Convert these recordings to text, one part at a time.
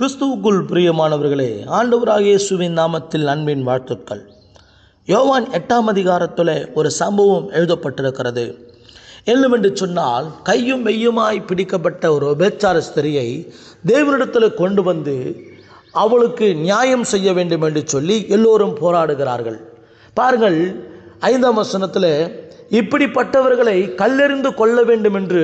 கிறிஸ்துவுக்குள் பிரியமானவர்களே ஆண்டவராக இயேசுவின் நாமத்தில் அன்பின் வாழ்த்துக்கள். யோவான் எட்டாம் அதிகாரத்தில் ஒரு சம்பவம் எழுதப்பட்டிருக்கிறது. என்னவென்று சொன்னால் கையும் மெய்யுமாய் பிடிக்கப்பட்ட ஒரு உபேச்சார ஸ்திரியை தேவனிடத்தில் கொண்டு வந்து அவளுக்கு நியாயம் செய்ய வேண்டும் என்று சொல்லி எல்லோரும் போராடுகிறார்கள். பாருங்கள் ஐந்தாம் வசனத்தில் இப்படிப்பட்டவர்களை கல்லெறிந்து கொள்ள வேண்டும் என்று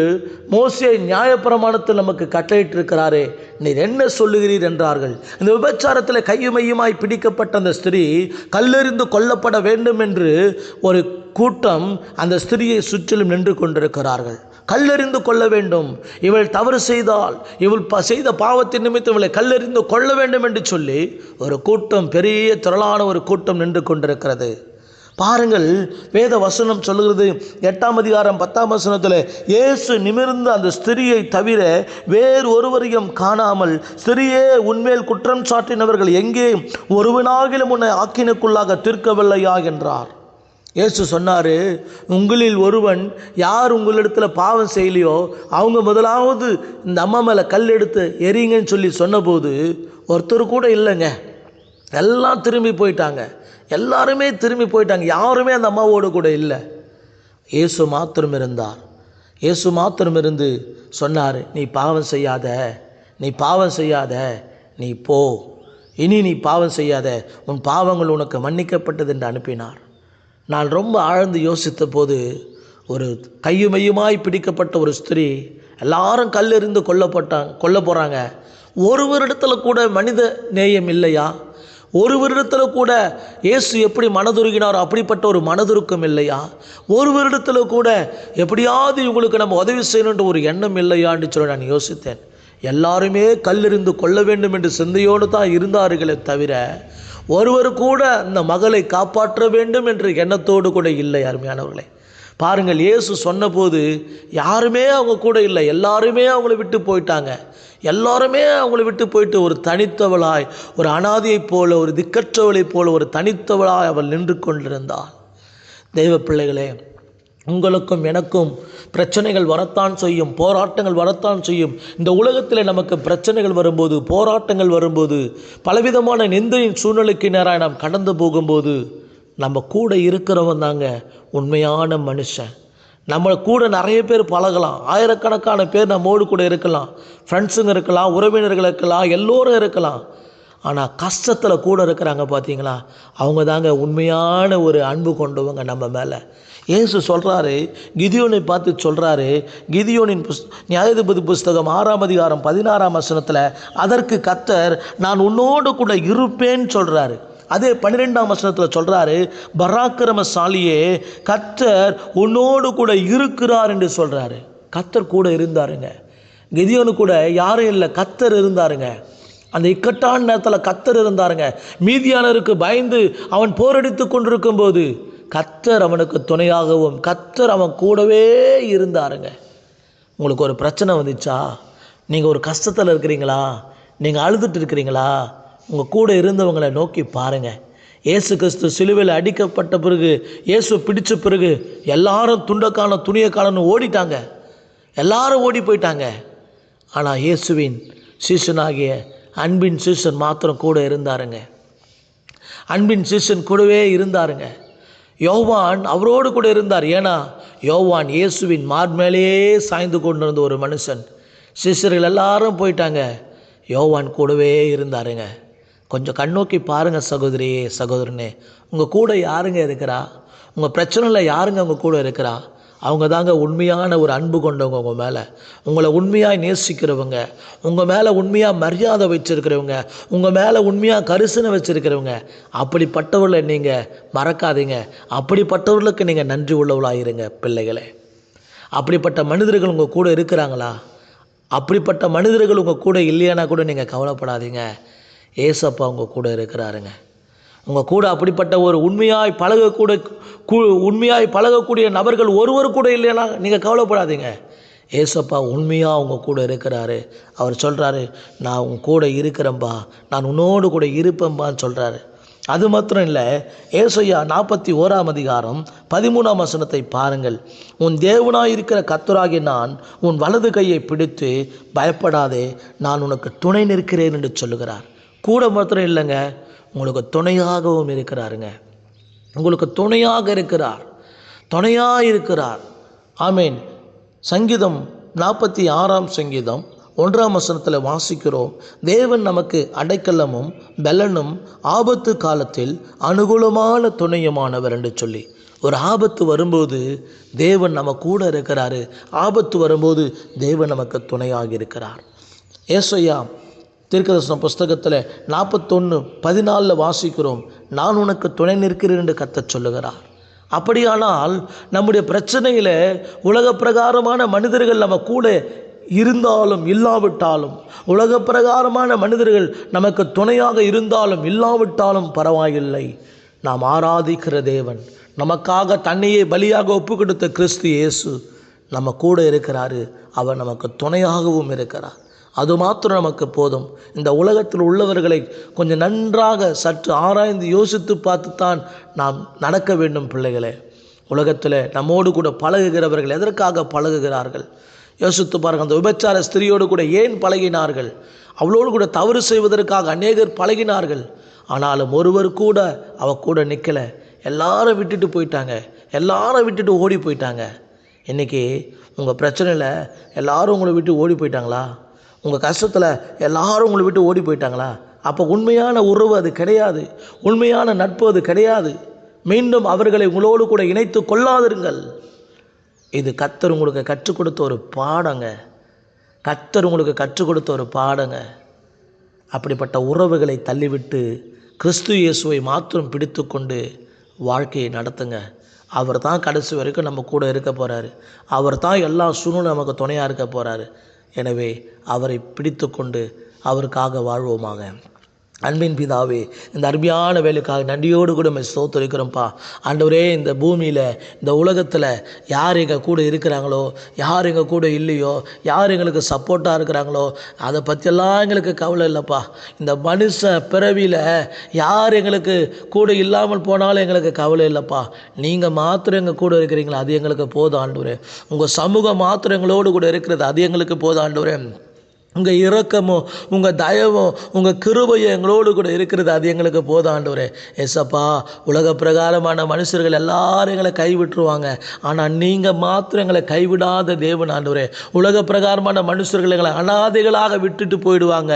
மோசியை நியாயப்பிரமாணத்தில் நமக்கு கட்டளையிட்டிருக்கிறாரே. நீர் என்ன சொல்லுகிறீர் என்றார்கள். இந்த விபச்சாரத்தில் கையுமையுமாய் பிடிக்கப்பட்ட அந்த ஸ்திரீ கல்லெறிந்து கொல்லப்பட வேண்டும் என்று ஒரு கூட்டம் அந்த ஸ்திரியை சுற்றிலும் நின்று கொண்டிருக்கிறார்கள். கல்லெறிந்து கொள்ள வேண்டும். இவள் தவறு செய்தால் இவள் ப செய்த பாவத்தின் நிமித்தம் இவளை கல்லெறிந்து கொள்ள வேண்டும் என்று சொல்லி ஒரு கூட்டம் பெரிய திரளான ஒரு கூட்டம் நின்று கொண்டிருக்கிறது. பாருங்கள் வேத வசனம் சொல்லுகிறது எட்டாம் அதிகாரம் பத்தாம் வசனத்தில் இயேசு நிமிர்ந்து அந்த ஸ்திரியை தவிர வேறு ஒருவரையும் காணாமல் ஸ்திரியே உன்மேல் குற்றம் சாட்டினவர்கள் எங்கே? ஒருவனாகிலும் உன்னை ஆக்கினுக்குள்ளாக தீர்க்கவில்லையா? என்றார். இயேசு சொன்னார் உங்களில் ஒருவன் யார் உங்களிடத்தில் பாவம் செய்யலையோ அவங்க முதலாவது இந்த அம்மா மேலே கல் எடுத்து எரிங்கன்னு சொல்லி சொன்னபோது ஒருத்தர் கூட இல்லைங்க. எல்லாம் திரும்பி போயிட்டாங்க. எல்லாருமே திரும்பி போயிட்டாங்க. யாருமே அந்த அம்மாவோடு கூட இல்லை. இயேசு மாத்திரம் இருந்தார் இயேசு மாத்திரம் இருந்து சொன்னார் நீ பாவம் செய்யாத நீ பாவம் செய்யாத நீ போ. இனி நீ பாவம் செய்யாத உன் பாவங்கள் உனக்கு மன்னிக்கப்பட்டது என்று அனுப்பினார். நான் ரொம்ப ஆழ்ந்து யோசித்த போது ஒரு கையுமையுமாய் பிடிக்கப்பட்ட ஒரு ஸ்திரீ எல்லாரும் கல்லெறிந்து கொல்லப்பட்டாங்க கொல்ல போகிறாங்க ஒருவரிடத்துல கூட மனித நேயம் இல்லையா? ஒருவரிடத்தில் கூட இயேசு எப்படி மனதுருகினாரோ அப்படிப்பட்ட ஒரு மனதுருக்கம் இல்லையா? ஒருவரிடத்தில் கூட எப்படியாவது இவங்களுக்கு நம்ம உதவி செய்யணுன்ற ஒரு எண்ணம் இல்லையான்னு சொல்லி நான் யோசித்தேன். எல்லாருமே கல்லெறிந்து கொள்ள வேண்டும் என்று சிந்தையோடு தான் இருந்தார்களே தவிர ஒருவர் கூட அந்த மகளை காப்பாற்ற வேண்டும் என்ற எண்ணத்தோடு கூட இல்லை அருமையானவர்களே. பாருங்கள் இயேசு சொன்னபோது யாருமே அவங்க கூட இல்லை. எல்லாருமே அவங்கள விட்டு போயிட்டாங்க. எல்லாருமே அவங்கள விட்டு போயிட்டு ஒரு தனித்தவளாய் ஒரு அனாதியைப் போல ஒரு திக்கற்றவளைப் போல ஒரு தனித்தவளாய் அவள் நின்று கொண்டிருந்தாள். தெய்வ பிள்ளைகளே உங்களுக்கும் எனக்கும் பிரச்சனைகள் வரத்தான் செய்யும் போராட்டங்கள் வரத்தான் செய்யும். இந்த உலகத்தில் நமக்கு பிரச்சனைகள் வரும்போது போராட்டங்கள் வரும்போது பலவிதமான நிந்தையின் சூழ்நிலைக்கு நேராக நாம் கடந்து போகும்போது நம்ம கூட இருக்கிறவன் தாங்க உண்மையான மனுஷன். நம்மளை கூட நிறைய பேர் பழகலாம். ஆயிரக்கணக்கான பேர் நம்மோடு கூட இருக்கலாம். ஃப்ரெண்ட்ஸுங்க இருக்கலாம் உறவினர்கள் இருக்கலாம் எல்லோரும் இருக்கலாம். ஆனால் கஷ்டத்தில் கூட இருக்கிறாங்க பார்த்தீங்களா அவங்க தாங்க உண்மையான ஒரு அன்பு கொண்டவங்க நம்ம மேலே. ஏசு சொல்கிறாரு கிதியோனை பார்த்து சொல்கிறாரு கிதியோனின் புஸ் நியாயாதிபதி புஸ்தகம் ஆறாம் அதிகாரம் பதினாறாம் வசனத்தில் அதற்கு கத்தர் நான் உன்னோடு கூட இருப்பேன்னு சொல்கிறாரு அதே பன்னிரெண்டாம் வசனத்தில் சொல்கிறாரு பராக்கிரமசாலியே கத்தர் உன்னோடு கூட இருக்கிறார் என்று சொல்கிறாரு கத்தர் கூட இருந்தாருங்க. கிதியோனு கூட யாரும் இல்லை கத்தர் இருந்தாருங்க. அந்த இக்கட்டான நேரத்தில் கத்தர் இருந்தாருங்க. மீதியானருக்கு பயந்து அவன் போரடித்து கொண்டிருக்கும் போது கத்தர் அவனுக்கு துணையாகவும் கத்தர் அவன் கூடவே இருந்தாருங்க. உங்களுக்கு ஒரு பிரச்சனை வந்துச்சா? நீங்கள் ஒரு கஷ்டத்தில் இருக்கிறீங்களா? நீங்கள் அழுதுட்டு இருக்கிறீங்களா? உங்கள் கூட இருந்தவங்களை நோக்கி பாருங்கள் இயேசு கிறிஸ்து சிலுவையில் அடிக்கப்பட்ட பிறகு இயேசு பிடிச்ச பிறகு எல்லாரும் துண்டக்கான துணியக்காலன்னு ஓடிட்டாங்க. எல்லாரும் ஓடி போயிட்டாங்க. ஆனால் இயேசுவின் சீசனாகிய அன்பின் சீசன் மாத்திரம் கூட இருந்தாருங்க. அன்பின் சீசன் கூடவே இருந்தாருங்க. யோவான் அவரோடு கூட இருந்தார். ஏன்னா யோவான் இயேசுவின் மார்மேலேயே சாய்ந்து கொண்டிருந்த ஒரு மனுஷன். சிஷ்யர்கள் எல்லாரும் போயிட்டாங்க. யோவான் கூடவே இருந்தாருங்க. கொஞ்சம் கண்ணோக்கி பாருங்கள் சகோதரியே சகோதரனே. உங்கள் கூட யாருங்க இருக்கிறா? உங்கள் பிரச்சனையில் யாருங்க உங்கள் கூட இருக்கிறா? அவங்க தாங்க உண்மையான ஒரு அன்பு கொண்டவங்க உங்கள் மேலே. உங்களை உண்மையாக நேசிக்கிறவங்க உங்கள் மேலே உண்மையாக மரியாதை வச்சுருக்கிறவங்க உங்கள் மேலே உண்மையாக கரிசனை வச்சுருக்கிறவங்க அப்படிப்பட்டவர்களை நீங்கள் மறக்காதீங்க. அப்படிப்பட்டவர்களுக்கு நீங்கள் நன்றி உள்ளவளாக இருங்க பிள்ளைகளே. அப்படிப்பட்ட மனிதர்கள் உங்கள் கூட இருக்கிறாங்களா? அப்படிப்பட்ட மனிதர்கள் உங்கள் கூட இல்லையானா கூட நீங்கள் கவலைப்படாதீங்க. ஏசப்பா உங்கள் கூட இருக்கிறாருங்க. உங்கள் கூட அப்படிப்பட்ட ஒரு உண்மையாய் பழகக்கூட கூ உண்மையாய் பழகக்கூடிய நபர்கள் ஒருவர் கூட இல்லைன்னா நீங்கள் கவலைப்படாதீங்க. ஏசப்பா உண்மையாக அவங்க கூட இருக்கிறாரு. அவர் சொல்கிறாரு நான் உன் கூட இருக்கிறேன்பா. நான் உன்னோடு கூட இருப்பேன்பான்னு சொல்கிறாரு அது மாத்திரம் இல்லை ஏசையா நாற்பத்தி ஓராம் அதிகாரம் பதிமூணாம் வசனத்தை பாருங்கள். உன் தேவனாயிருக்கிற கத்தராகி நான் உன் வலது கையை பிடித்து பயப்படாதே. நான் உனக்கு துணை நிற்கிறேன் என்று சொல்லுகிறார். கூட மாத்திரம் இல்லைங்க. உங்களுக்கு துணையாகவும் இருக்கிறாருங்க. உங்களுக்கு துணையாக இருக்கிறார். துணையாக இருக்கிறார். ஆமீன். சங்கீதம் நாற்பத்தி ஆறாம் சங்கீதம் ஒன்றாம் வசனத்தில் வாசிக்கிறோம். தேவன் நமக்கு அடைக்கலமும் பலனும் ஆபத்து காலத்தில் அனுகூலமான துணையுமானவர் என்று சொல்லி. ஒரு ஆபத்து வரும்போது தேவன் நம்ம கூட இருக்கிறாரு. ஆபத்து வரும்போது தேவன் நமக்கு துணையாக இருக்கிறார். ஏசையா தீர்க்கதர்சன புஸ்தகத்தில் நாற்பத்தொன்று பதினாலில் வாசிக்கிறோம். நான் உனக்கு துணை நிற்கிறேன் என்று கத்த சொல்லுகிறார். அப்படியானால் நம்முடைய பிரச்சனையில் உலக பிரகாரமான மனிதர்கள் நம்ம கூட இருந்தாலும் இல்லாவிட்டாலும் உலக பிரகாரமான மனிதர்கள் நமக்கு துணையாக இருந்தாலும் இல்லாவிட்டாலும் பரவாயில்லை. நாம் ஆராதிக்கிற தேவன் நமக்காக தன்னையே பலியாக ஒப்பு கொடுத்த கிறிஸ்து இயேசு நம்ம கூட இருக்கிறாரு. அவர் நமக்கு துணையாகவும் இருக்கிறார். அது மாத்திரம் நமக்கு போதும். இந்த உலகத்தில் உள்ளவர்களை கொஞ்சம் நன்றாக சற்று ஆராய்ந்து யோசித்து பார்த்துத்தான் நாம் நடக்க வேண்டும் பிள்ளைகளே. உலகத்தில் நம்மோடு கூட பழகுகிறவர்கள் எதற்காக பழகுகிறார்கள்? யோசித்து பாருங்கள் அந்த விபச்சார ஸ்திரியோடு கூட ஏன் பழகினார்கள்? அவளோடு கூட தவறு செய்வதற்காக அநேகர் பழகினார்கள். ஆனாலும் ஒருவர் கூட அவ கூட நிற்கலை எல்லாரும் விட்டுட்டு போயிட்டாங்க. எல்லாரும் விட்டுட்டு ஓடி போயிட்டாங்க. இன்றைக்கி உங்கள் பிரச்சனையில் எல்லாரும் உங்களை விட்டு ஓடி போயிட்டாங்களா? உங்கள் கஷ்டத்தில் எல்லாரும் உங்களை விட்டு ஓடி போயிட்டாங்களா? அப்போ உண்மையான உறவு அது கிடையாது. உண்மையான நட்பு அது கிடையாது. மீண்டும் அவர்களை உங்களோடு கூட இணைத்து கொள்ளாதிருங்கள். இது கத்தர் உங்களுக்கு கற்றுக் கொடுத்த ஒரு பாடங்க. கத்தர் உங்களுக்கு கற்றுக் கொடுத்த ஒரு பாடங்க. அப்படிப்பட்ட உறவுகளை தள்ளிவிட்டு கிறிஸ்து இயேசுவை மாத்திரம் பிடித்து கொண்டு வாழ்க்கையை நடத்துங்க. அவர் தான் கடைசி வரைக்கும் நம்ம கூட இருக்க போகிறாரு அவர் தான் எல்லா சூழ்நிலை நமக்கு துணையாக இருக்க போகிறாரு எனவே அவரை பிடித்து கொண்டு அவருக்காக வாழ்வோமாக. அன்பின் பிதாவே இந்த அருமையான வேலைக்காக நன்றியோடு கூட நம்ம ஸ்தோத்தரிக்கிறோம்ப்பா. ஆண்டவரே இந்த பூமியில் இந்த உலகத்தில் யார் எங்கள் கூட இருக்கிறாங்களோ யார் எங்கள் கூட இல்லையோ யார் எங்களுக்கு சப்போர்ட்டாக இருக்கிறாங்களோ அதை பற்றியெல்லாம் எங்களுக்கு கவலை இல்லைப்பா. இந்த மனுஷ பிறவியில் யார் எங்களுக்கு கூட இல்லாமல் போனாலும் எங்களுக்கு கவலை இல்லைப்பா. நீங்கள் மாத்திரம் எங்கள் கூட இருக்கிறீங்களா? அது எங்களுக்கு போதும் ஆண்டவரே. உங்கள் சமூகம் மாத்திரம் எங்களோடு கூட இருக்கிறது அது எங்களுக்கு போதும் ஆண்டவரே. உங்கள் இரக்கமோ உங்கள் தயவோ உங்கள் கிருபையும் எங்களோடு கூட இருக்கிறது அது எங்களுக்கு போதும் எஸ்அப்பா உலக பிரகாரமான மனுஷர்கள் எல்லாரும் எங்களை கைவிட்டுருவாங்க. ஆனால் நீங்கள் மாத்திரம் எங்களை கைவிடாத தேவன் ஆண்டவரே. உலக பிரகாரமான மனுஷர்கள் எங்களை அனாதைகளாக விட்டுட்டு போயிடுவாங்க.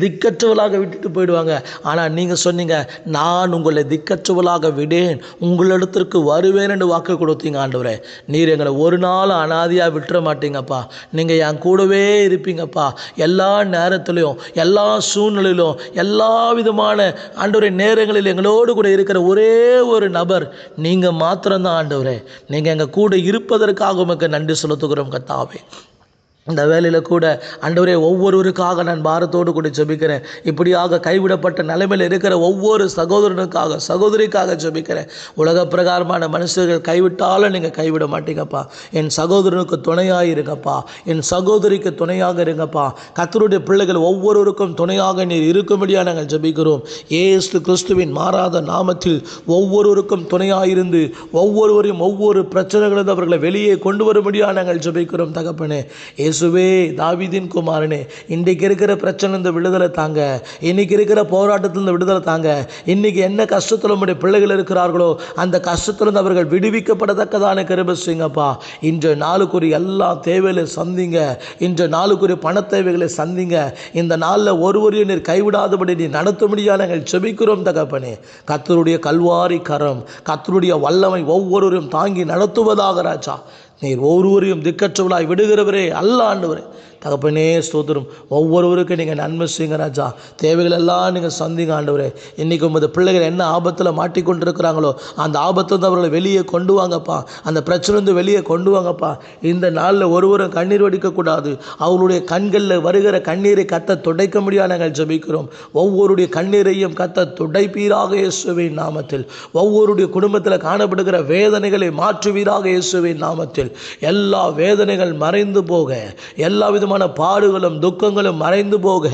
திக்கற்றவளாக விட்டுட்டு போயிடுவாங்க. ஆனால் நீங்கள் சொன்னீங்க நான் உங்களை திக்கற்றவளாக விடேன். உங்களிடத்திற்கு வருவேன் என்று வாக்கு கொடுத்தீங்க ஆண்டவரே. நீர் எங்களை ஒரு நாள் அனாதையாக விட்டுற மாட்டீங்கப்பா. நீங்கள் என் கூடவே இருப்பீங்கப்பா. எல்லா நேரத்திலையும் எல்லா சூழ்நிலையிலும் எல்லா விதமான ஆண்டவரே நேரங்களில் எங்களோடு கூட இருக்கிற ஒரே ஒரு நபர் நீங்கள் மாத்திரம்தான் ஆண்டவரே. நீங்கள் எங்கள் கூட இருப்பதற்காக உமக்கு நன்றி செலுத்துகிறோம் கத்தாவே இந்த வேலையில் கூட அண்டவரே ஒவ்வொருவருக்காக நான் பாரத்தோடு கூட ஜெபிக்கிறேன். இப்படியாக கைவிடப்பட்ட நிலைமையில் இருக்கிற ஒவ்வொரு சகோதரனுக்காக சகோதரிக்காக ஜெபிக்கிறேன். உலக பிரகாரமான மனுஷர்கள் கைவிட்டாலும் நீங்கள் கைவிட மாட்டீங்கப்பா. என் சகோதரனுக்கு துணையாக இருங்கப்பா. என் சகோதரிக்கு துணையாக இருங்கப்பா. கத்தருடைய பிள்ளைகள் ஒவ்வொருவருக்கும் துணையாக நீர் இருக்கும்படியாக நாங்கள் ஜெபிக்கிறோம். ஏசு கிறிஸ்துவின் மாறாத நாமத்தில் ஒவ்வொருவருக்கும் துணையாக இருந்து ஒவ்வொருவரையும் ஒவ்வொரு பிரச்சனைகளிலிருந்து அவர்களை வெளியே கொண்டு வரும்படியாக நாங்கள் ஜெபிக்கிறோம் தகப்பனே. இயேசுவே தாவிதின் குமாரனே இன்றைக்கு இருக்கிற பிரச்சனை இந்த விடுதலை தாங்க. இன்னைக்கு இருக்கிற போராட்டத்தில் இந்த விடுதலை தாங்க. இன்னைக்கு என்ன கஷ்டத்தில் உங்களுடைய பிள்ளைகள் இருக்கிறார்களோ அந்த கஷ்டத்திலிருந்து அவர்கள் விடுவிக்கப்படத்தக்கதான கிருபை செய்யுங்கப்பா. இன்று நாளுக்குரிய எல்லா தேவைகளை சந்திங்க. இன்று நாளுக்குரிய பண தேவைகளை சந்திங்க. இந்த நாளில் ஒருவரையும் நீர் கைவிடாதபடி நீ நடத்தும்படியாக நாங்கள் செபிக்கிறோம் தகப்பனே. கத்தருடைய கல்வாரி கரம் கத்தருடைய வல்லமை ஒவ்வொருவரும் தாங்கி நடத்துவதாக ராஜா. நீர் ஒவ்வொருவரையும் திக்கற்றவளாய் விடுகிறவரே அல்ல ஆண்டவரே. தகப்பனே ஸ்தோத்திரம். ஒவ்வொருவருக்கும் நீங்கள் நன்மை செய்யுங்க ராஜா. தேவைகள் எல்லாம் நீங்கள் சந்திங்க ஆண்டவரே. இன்றைக்கி உமது பிள்ளைகள் என்ன ஆபத்தில் மாட்டிக்கொண்டிருக்கிறாங்களோ அந்த ஆபத்துலேருந்து அவர்களை வெளியே கொண்டு வாங்கப்பா. அந்த பிரச்சனைலேருந்து வெளியே கொண்டு வாங்கப்பா. இந்த நாளில் ஒருவரும் கண்ணீர் வடிக்கக்கூடாது. அவர்களுடைய கண்களில் வருகிற கண்ணீரை கத்த துடைக்க முடியாது. நாங்கள் ஜெபிக்கிறோம். ஒவ்வொருடைய கண்ணீரையும் கத்த துடைப்பீராக இயேசுவின் நாமத்தில். ஒவ்வொருடைய குடும்பத்தில் காணப்படுகிற வேதனைகளை மாற்றுவீராக இயேசுவின் நாமத்தில். எல்லா வேதனைகள் மறைந்து போக எல்லா விதமான விதமான பாடுகளும் துக்கங்களும் மறைந்து போக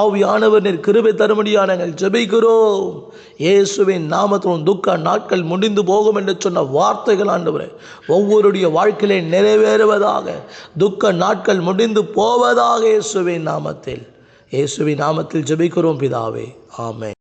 ஆவியானவர் நீர் கிருபை தரும்படியா நாங்கள் ஜெபிக்கிறோம். இயேசுவின் நாமத்திலும் துக்க நாட்கள் முடிந்து போகும் என்று சொன்ன வார்த்தைகள் ஆண்டவரே ஒவ்வொருடைய வாழ்க்கையிலே நிறைவேறுவதாக துக்க நாட்கள் முடிந்து போவதாக இயேசுவின் நாமத்தில். இயேசுவின் நாமத்தில் ஜெபிக்கிறோம் பிதாவே. ஆமே